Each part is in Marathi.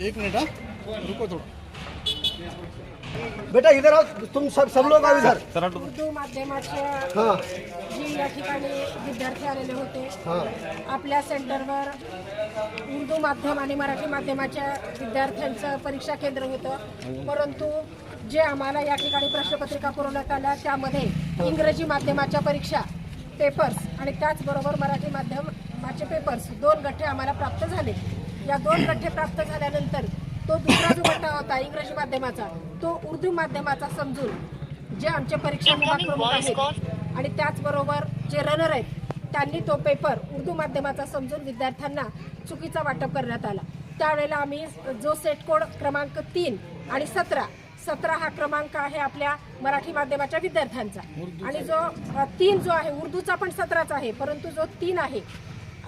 एक मिनट रुको थोड़ा. बेटा इधर आओ. तुम सब सब लोग आओ इधर. उर्दू माध्यमाच्या हां. जी या ठिकाणी विद्यार्थी आलेले होते हां. आपल्या सेंटरवर उर्दू माध्यम आणि मराठी माध्यमाच्या विद्यार्थ्यांचं परीक्षा केंद्र होतं. परंतु जे आम्हाला या ठिकाणी प्रश्नपत्रिका पुरवण्यात आल्या त्यामध्ये इंग्रजी माध्यमाच्या परीक्षा पेपर्स आणि त्याचबरोबर मराठी माध्यम माध्यमाचे पेपर्स दोन गठ्ठे आम्हाला प्राप्त झाले. या दोन गठ्ठे प्राप्त झाल्यानंतर तो दुसरा जो गठ्ठा होता इंग्रजी माध्यमाचा तो उर्दू माध्यमाचा समजून जे आमचे परीक्षा विभाग प्रमुख आहेत आणि त्याचबरोबर जे रनर आहेत त्यांनी तो पेपर उर्दू माध्यमाचा समजून विद्यार्थ्यांना चुकीचा वाटप करण्यात आला. त्यावेळेला आम्ही जो सेट कोड क्रमांक तीन आणि सतरा सतरा हा क्रमांक आहे आपल्या मराठी माध्यमाच्या विद्यार्थ्यांचा. आणि जो तीन जो आहे उर्दूचा पण सतराच आहे परंतु जो तीन आहे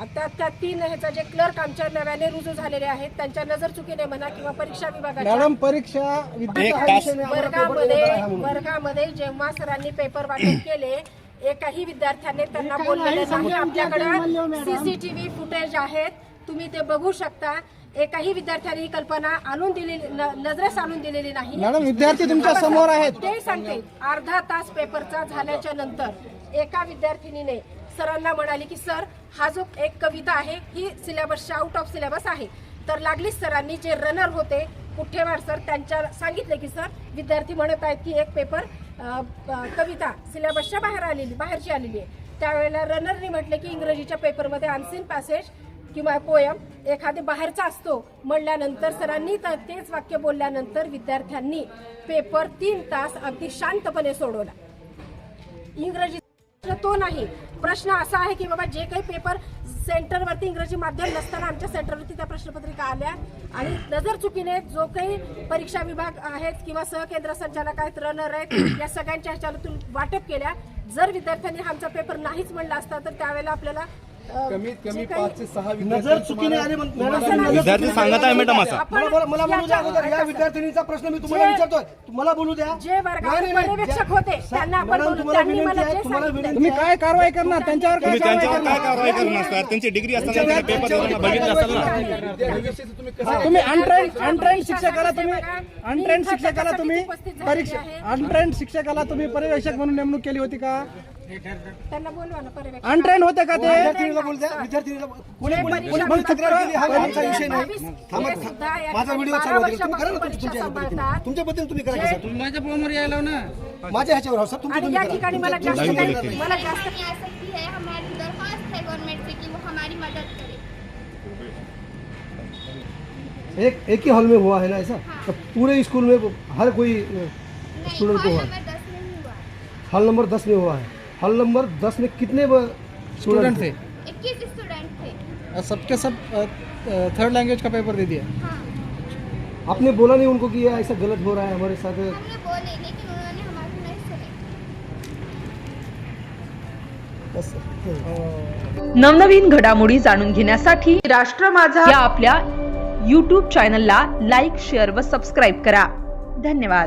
आता त्या तीन ह्याचा जे क्लर्क आमच्या नव्याने रुजू झालेले आहेत त्यांच्या नजर चुकीने म्हणा किंवा परीक्षा विभागाच्या मैडम परीक्षा विद्या हा विषय नाही, आम्हाला पेपर वर्गामध्ये देणार आहे म्हणून. वर्गामध्ये जेव्हा सरांनी पेपर वाटप केले एकाही विद्यार्थ्याने त्यांना बोललेले नाही आपल्याकडे सीसीटीव्ही फुटेज आहेत. तुम्ही ते बघू शकता. एकाही विद्यार्थ्याने ही कल्पना आणून दिलेली न- नजरेस आणून दिलेली नाही. मॅडम विद्यार्थी तुमच्यासमोर आहेत. ते सांगते अर्धा तास पेपरचा झाल्याच्यानंतर एका विद्यार्थिनीने सरांना म्हणाले की सर हा जो एक कविता आहे ही सिलेबसच्या आउट ऑफ सिलेबस आहे. तर लागलीच सरांनी जे रनर होते कुठेवार सर त्यांच्या सांगितले की सर विद्यार्थी म्हणत आहेत की एक पेपर कविता सिलेबसच्या बाहेर आलेली बाहेरची आलेली आहे. त्यावेळेला रनरनी म्हटले की इंग्रजीच्या पेपरमध्ये अनसीन पॅसेज किंवा पोयम एखादे बाहेरचा असतो. म्हणल्यानंतर सरांनी तर तेच वाक्य बोलल्यानंतर विद्यार्थ्यांनी पेपर तीन तास अगदी शांतपणे सोडवला. इंग्रजी तो नाही. प्रश्न असा आहे की बाबा जे काही पेपर सेंटरवरती इंग्रजी माध्यम नसताना आमच्या सेंटरवरती त्या प्रश्नपत्रिका आल्या. आणि नजर चुकीने जो काही परीक्षा विभाग आहेत किंवा सहकेंद्र संचालक आहेत रनर आहेत या सगळ्यांच्या ह्याच्यातून वाटप केल्या. जर विद्यार्थ्यांनी आमचा पेपर नाहीच म्हणला असता तर त्यावेळेला आपल्याला कमीत कमी पाच ते सहा नजर चुकीने आले मॅडम. विद्यार्थी सांगत आहे मॅडम असं. मला बोला- मला बोलू द्या अगोदर या विद्यार्थिनीचा प्रश्न मी तुम्हाला जे- विचारतोय. तुम्हाला बोलू द्या. जे वर्गात नाही, नाही. पर्यवेक्षक होते सा- त्यांना आपण मॅडम, बोलू. तुम्हाला त्यांनी विनंती मला आहे, जे तुम्हाला सांगितलं. विनंती तुम्ही काय कारवाई करणार? त्यांच्यावर काय तुम्ही कारवाई त्यांच्यावर काय करणार कारवाई करणार सर त्यांची डिग्री असताना त्यांनी पेपर देताना बघितलं असेल ना तुम्ही अनट्रेन अनट्रेन शिक्षकाला तुम्ही अनट्रेन शिक्षकाला तुम्ही परीक्षा अनट्रेन शिक्षकाला तुम्ही पर्यवेक्षक म्हणून नेमणूक केली होती का? त्यांना बोलवा ना पर्यवेक्षक अनट्रेन होते का ते? विद्यार्थिनीला बोलू विद्यार्थिनीला कोणी कोणी कोणी कोणी तक्रार केली? हा आमचा विषय नाही. थांबा हे माझा व्हिडिओ चालू आहे तुम्ही करा ना वर्षापासून तुमच्या परीक्षा तुमच्या पद्धतीने तुम्ही करा सर. माझ्या फोनवर यायला ना. माझ्या ह्याच्यावर आहो, सर. तुमचं आणि या करा. ठिकाणी मला जास्त काही- मला जास्त नहीं आ है हमारी दरख्वास्त है गवर्नमेंट से कि वो हमारी मदद करे. एक एक ही हॉल में हुआ है ना ऐसा? तो पूरे स्कूल में हर कोई नहीं स्टूडेंट को हॉल हुआ नंबर दस में हुआ है। हॉल नंबर दस में हुआ है। हॉल नंबर दस में कितने स्टूडेंट स्टूडेंट थे? इक्कीस स्टूडेंट थे। सबके सब थर्ड लैंग्वेज का पेपर दे दिया। हाँ। आपने बोला नहीं उनको कि ये ऐसा गलत हो रहा है हमारे साथ। हमने बोले लेकिन उन्होंने हमारी नहीं सुनी. नवनवीन घडामोडी जाणून घेण्यासाठी राष्ट्र माझा या आपल्या यूट्यूब चॅनलला लाईक शेअर व सबस्क्राईब करा. धन्यवाद.